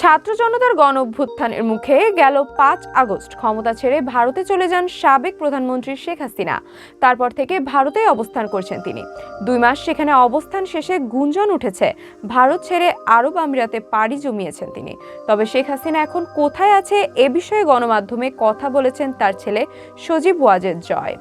ছাত্র জনতার গণ অভ্যুত্থানের মুখে গেল পাঁচ আগস্ট। ক্ষমতা ছেড়ে ভারতে চলে যান সাবেক প্রধানমন্ত্রী শেখ হাসিনা। তারপর থেকে ভারতেই অবস্থান করছেন তিনি। দুই মাস সেখানে অবস্থান শেষে গুঞ্জন উঠেছে। ভারত ছেড়ে আরব আমিরাতে পাড়ি জমিয়েছেন তিনি। তবে শেখ হাসিনা এখন কোথায় আছে এ বিষয়ে গণমাধ্যমে কথা বলেছেন তার ছেলে সজীব ওয়াজেদ জয়।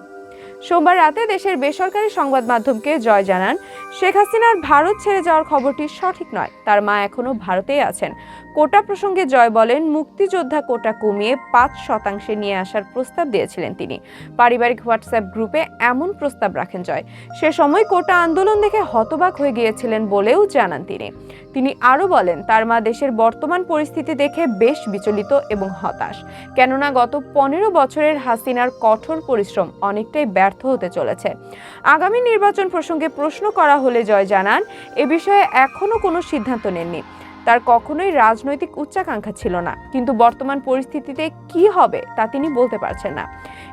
সোমবার রাতে দেশের বেসরকারি সংবাদ মাধ্যমকে জয় জানান শেখ হাসিনার ভারত ছেড়ে যাওয়ার খবরটি সঠিক নয়। তার মা এখনও ভারতেই আছেন। কোটা প্রসঙ্গে জয় বলেন, মুক্তিযোদ্ধা কোটা কমিয়ে পাঁচ শতাংশে নিয়ে আসার প্রস্তাব দিয়েছিলেন তিনি। পারিবারিক হোয়াটসঅ্যাপ গ্রুপে এমন প্রস্তাব রাখেন জয়। সে সময় কোটা আন্দোলন দেখে হতবাক হয়ে গিয়েছিলেন বলেও জানান তিনি। তিনি আরও বলেন, তার মা দেশের বর্তমান পরিস্থিতি দেখে বেশ বিচলিত এবং হতাশ। কেননা গত পনেরো বছরের হাসিনার কঠোর পরিশ্রম অনেকটাই ব্যর্থ হতে চলেছে। আগামী নির্বাচন প্রসঙ্গে প্রশ্ন করা হলে জয় জানান, এ বিষয়ে এখনও কোনো সিদ্ধান্ত নেননি। তার কখনোই রাজনৈতিক উচ্চাকাঙ্ক্ষা ছিল না, কিন্তু বর্তমান পরিস্থিতিতে কি হবে তা তিনি বলতে পারছেন না।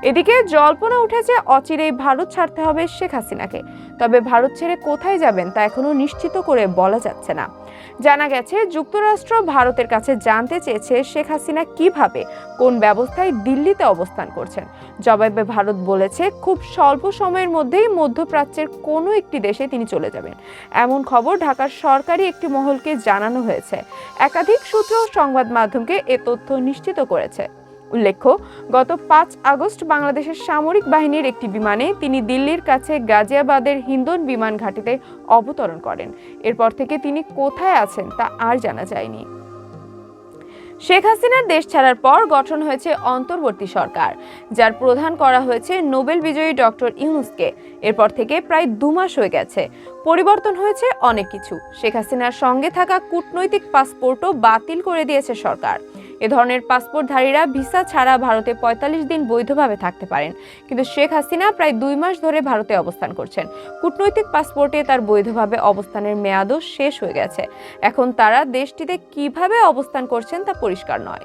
এদিকে জল্পনা উঠেছে, অচিরেই ভারত ছাড়তে হবে শেখ হাসিনাকে। তবে ভারত ছেড়ে কোথায় যাবেন তা এখনও নিশ্চিত করে বলা যাচ্ছে না। জানা গেছে, যুক্তরাষ্ট্র ভারতের কাছে জানতে চেয়েছে শেখ হাসিনা কীভাবে, কোন ব্যবস্থায় দিল্লিতে অবস্থান করছেন। জবাবে ভারত বলেছে, খুব স্বল্প সময়ের মধ্যেই মধ্যপ্রাচ্যের কোনো একটি দেশে তিনি চলে যাবেন। এমন খবর ঢাকার সরকারি একটি মহলকে জানানো হয়েছে। একাধিক সূত্র সংবাদ মাধ্যমকে এ তথ্য নিশ্চিত করেছে। উল্লেখ্য, গত পাঁচ আগস্ট বাংলাদেশের সামরিক বাহিনীর একটি বিমানে তিনি দিল্লির কাছে গাজিয়াবাদের হিন্দন বিমান ঘাঁটিতে অবতরণ করেন। এরপর থেকে তিনি কোথায় আছেন তা আর জানা যায়নি। শেখ হাসিনার দেশ ছাড়ার পর গঠন হয়েছে অন্তর্বর্তী সরকার, যার প্রধান করা হয়েছে নোবেল বিজয়ী ডক্টর ইউনুসকে। এরপর থেকে প্রায় দু মাস হয়ে গেছে। পরিবর্তন হয়েছে অনেক কিছু। শেখ হাসিনার সঙ্গে থাকা কূটনৈতিক পাসপোর্টও বাতিল করে দিয়েছে সরকার। এ ধরনের পাসপোর্টধারীরা ভিসা ছাড়া ভারতে পঁয়তাল্লিশ দিন বৈধভাবে থাকতে পারেন। কিন্তু শেখ হাসিনা প্রায় দুই মাস ধরে ভারতে অবস্থান করছেন। কূটনৈতিক পাসপোর্টে তার বৈধভাবে অবস্থানের মেয়াদও শেষ হয়ে গেছে। এখন তারা দেশটিতে কীভাবে অবস্থান করছেন তা পরিষ্কার নয়।